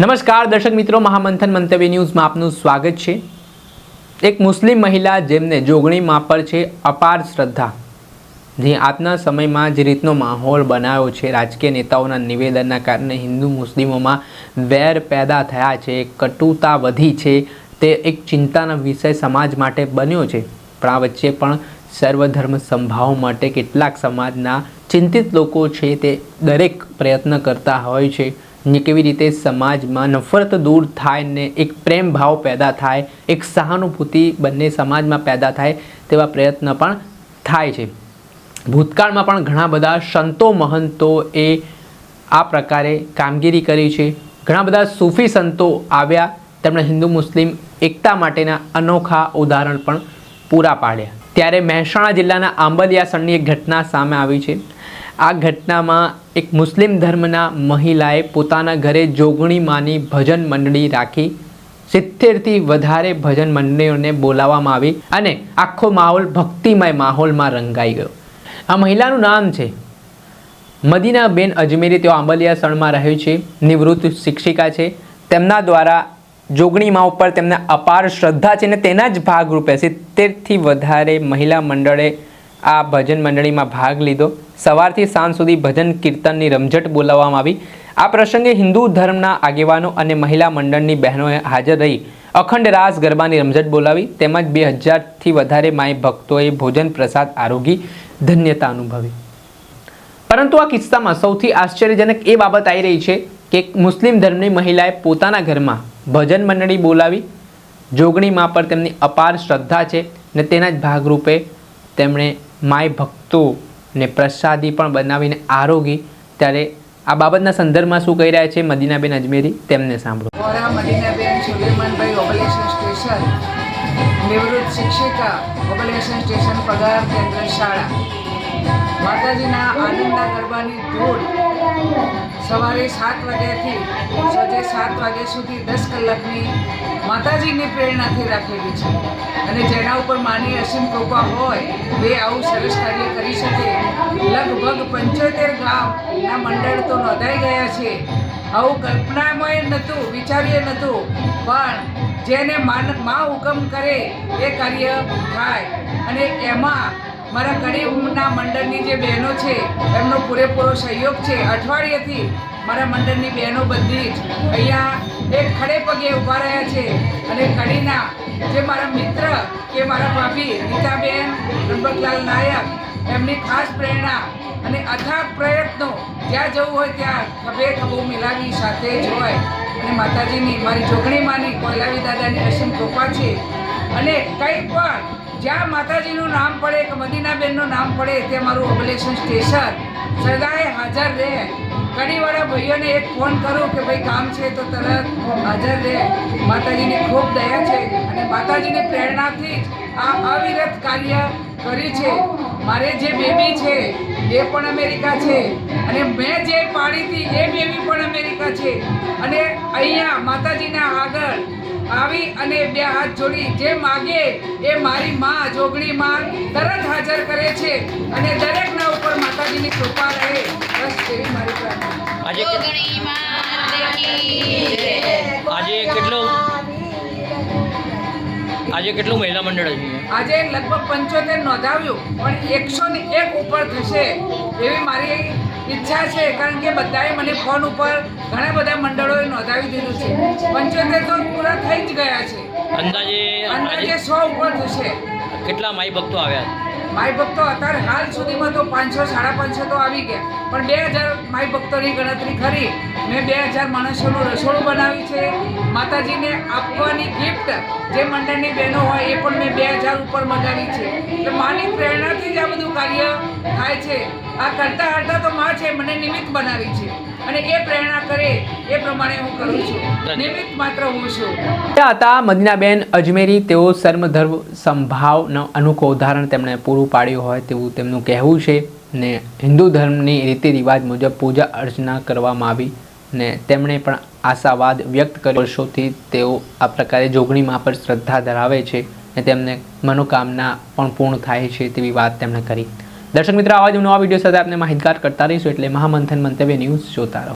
નમસ્કાર, દર્શક મિત્રો. મહામંથન મંતવ્ય ન્યૂઝમાં આપનું સ્વાગત છે. એક મુસ્લિમ મહિલા જેમને જોગણીમાં પર છે અપાર શ્રદ્ધા. જે આજના સમયમાં જે રીતનો માહોલ બનાવ્યો છે, રાજકીય નેતાઓના નિવેદનના કારણે હિન્દુ મુસ્લિમોમાં વેર પેદા થયા છે કટુતા વધી છે, તે એક ચિંતાનો વિષય સમાજ માટે બન્યો છે. પણ આ વચ્ચે પણ સર્વધર્મ સંભાવ માટે કેટલાક સમાજના ચિંતિત લોકો છે તે દરેક પ્રયત્ન કરતા હોય છે. ને કેવી રીતે સમાજમાં નફરત દૂર થાય ને એક પ્રેમ ભાવ પેદા થાય, એક સહાનુભૂતિ બંને સમાજમાં પેદા થાય તેવા પ્રયત્ન પણ થાય છે. ભૂતકાળમાં પણ ઘણા બધા સંતો મહંતો એ આ પ્રકારે કામગીરી કરી છે. ઘણા બધા સૂફી સંતો આવ્યા, તેમણે હિન્દુ મુસ્લિમ એકતા માટેના અનોખા ઉદાહરણ પણ પૂરા પાડ્યા. ત્યારે મહેસાણા જિલ્લાના આંબલિયાસણની એક ઘટના સામે આવી છે. આ ઘટનામાં એક મુસ્લિમ ધર્મના મહિલાએ પોતાના ઘરે જોગણી માની ભજન મંડળી રાખી. સિત્તેરથી વધારે ભજન મંડળીઓને બોલાવવામાં આવી અને આખો માહોલ ભક્તિમય માહોલમાં રંગાઈ ગયો. આ મહિલાનું નામ છે. મદીનાબેન અજમેરી. તેઓ આંબલિયાસણમાં રહે છે. નિવૃત્ત શિક્ષિકા છે. તેમના દ્વારા જોગણીમાં ઉપર તેમને અપાર શ્રદ્ધા છે અને તેના જ ભાગરૂપે સિત્તેરથી વધારે મહિલા મંડળે આ ભજન મંડળીમાં ભાગ લીધો. સવારથી સાંજ સુધી ભજન કીર્તનની રમઝટ બોલાવવામાં આવી. આ પ્રસંગે હિન્દુ ધર્મના આગેવાનો અને મહિલા મંડળની બહેનોએ હાજર રહી. અખંડ રાસ ગરબાની રમઝટ બોલાવી. તેમજ બે હજારથી વધારે માય ભક્તોએ ભોજન પ્રસાદ આરોગી ધન્યતા અનુભવી. પરંતુ આ કિસ્સામાં સૌથી આશ્ચર્યજનક એ બાબત આવી રહી છે કે મુસ્લિમ ધર્મની મહિલાએ પોતાના ઘરમાં ભજન મંડળી બોલાવી. જોગણીમાં પર તેમની અપાર શ્રદ્ધા છે ને તેના જ ભાગરૂપે તેમણે માય ભક્તોને પ્રસાદી પણ બનાવીને આરોગી, ત્યારે આ બાબતના સંદર્ભમાં શું કહી રહ્યા છે મદીનાબેન અજમેરી? તેમને સાંભળો. નિવૃત્ત શિક્ષિકા ઓબલેશન સ્ટેશન પગાર કેન્દ્ર શાળા. માતાજીના આનંદના ગરબાની ધૂળ સવારે સાત વાગ્યાથી સાંજે સાત વાગ્યા સુધી દસ કલાકની માતાજીની પ્રેરણાથી રાખેલી છે. અને જેના ઉપર માની અસીમ કૃપા હોય, એ આવું સરસ કાર્ય કરી શકે. લગભગ પંચોતેર ગામના મંડળ તો નોંધાઈ ગયા છે. આવું કલ્પનામય નહોતું, વિચાર્ય નહોતું. પણ જેને મા હુકમ કરે, એ કાર્ય થાય. અને એમાં મારા ગરીબના મંડળની જે બહેનો છે, એમનો પૂરેપૂરો સહયોગ છે. અઠવાડિયેથી મારા મંડળની બહેનો બધી જ અહીંયા એક ખડે પગે ઊભા રહ્યા છે. અને કડીના જે મારા મિત્ર કે મારા ભાભી નીતાબેન રંબકલાલ નાયક, એમની ખાસ પ્રેરણા અને અથાગ પ્રયત્નો જ્યાં જવું હોય ત્યાં ખભે ખભો મિલાવી સાથે જ હોય. અને માતાજીની, મારી જોગણીમાંની, કોયલાવી દાદાની અસીમ કૃપા છે. અને કંઈ પણ, જ્યાં માતાજીનું નામ પડે, કે મદીનાબેનનું નામ પડે, તે મારું ઓબલેશન સ્ટેશન. સદાય હાજર રહે. કડીવાળા ભાઈઓને એક ફોન કરો કે ભાઈ, કામ છે તો તરત હાજર રહે. માતાજીની ખૂબ દયા છે અને માતાજીની પ્રેરણાથી જ આ અવિરત કાર્ય કર્યું છે. મારે જે બેબી છે, એ પણ અમેરિકા છે. અને મેં જે પાડી હતી એ બેબી પણ અમેરિકા છે. અને અહીંયા માતાજીના આગળ આવી અને બે હાથ જોડી જે માગે એ મારી માં જોગણી માં તરત હાજર કરે છે અને દરેકના ઉપર માતાજીની કૃપા રહે. બસ એવી મારી પ્રાર્થના. આજે આજે કેટલું આજે કેટલું મહિલા મંડળ છે આજે લગભગ પંચોતેર નોંધાવ્યું પણ એકસો ને એક ઉપર થશે. એવી મારી ઈચ્છા છે કારણ કે બધાએ મને ફોન ઉપર ઘણા બધા મંડળોએ નોંધાવી દીધું છે. પંચોતેર તો પૂરા થઈ જ ગયા છે. અંદાજે અંદાજે સો ઉપર થશે. કેટલા માઈ ભક્તો આવ્યા? માઈ ભક્તો અત્યારે હાલ સુધીમાં તો પાંચસો, સાડા પાંચસો તો આવી ગયા. પણ બે હજાર માય ભક્તોની ગણતરી કરી. મેં બે હજાર માણસોનું રસોડું બનાવ્યું છે. માતાજીને આપવાની ગિફ્ટ જે મંડળની બહેનો હોય એ પણ મેં બે હજાર ઉપર મગાવી છે. એટલે માની પ્રેરણાથી જ આ બધું કાર્ય થાય છે. આ કરતા કરતાં તો માં છે, મને નિમિત્ત બનાવી છે. અને એ પ્રેરણા કરે એ પ્રમાણે હું કરું છું. નિમિત્ત માત્ર હું છું. ત્યાં હતા મદીનાબેન અજમેરી. તેઓ સર્મધર્મ સંભાવનો અનોખું ઉદાહરણ તેમણે પૂરું પાડ્યું હોય તેવું તેમનું કહેવું છે ને હિન્દુ ધર્મની રીતિ રિવાજ મુજબ પૂજા અર્ચના કરવામાં આવી ને તેમણે પણ આશાવાદ વ્યક્ત કર્યો. વર્ષોથી તેઓ આ પ્રકારે જોગણીમાં પર શ્રદ્ધા ધરાવે છે ને તેમને મનોકામના પણ પૂર્ણ થાય છે તેવી વાત તેમણે કરી. દર્શક મિત્રો, આવા જ નવા વીડિયો સાથે આપણે માહિતગાર કરતા રહીશું એટલે મહામંથન મંતવ્ય ન્યૂઝ જોતા રહો.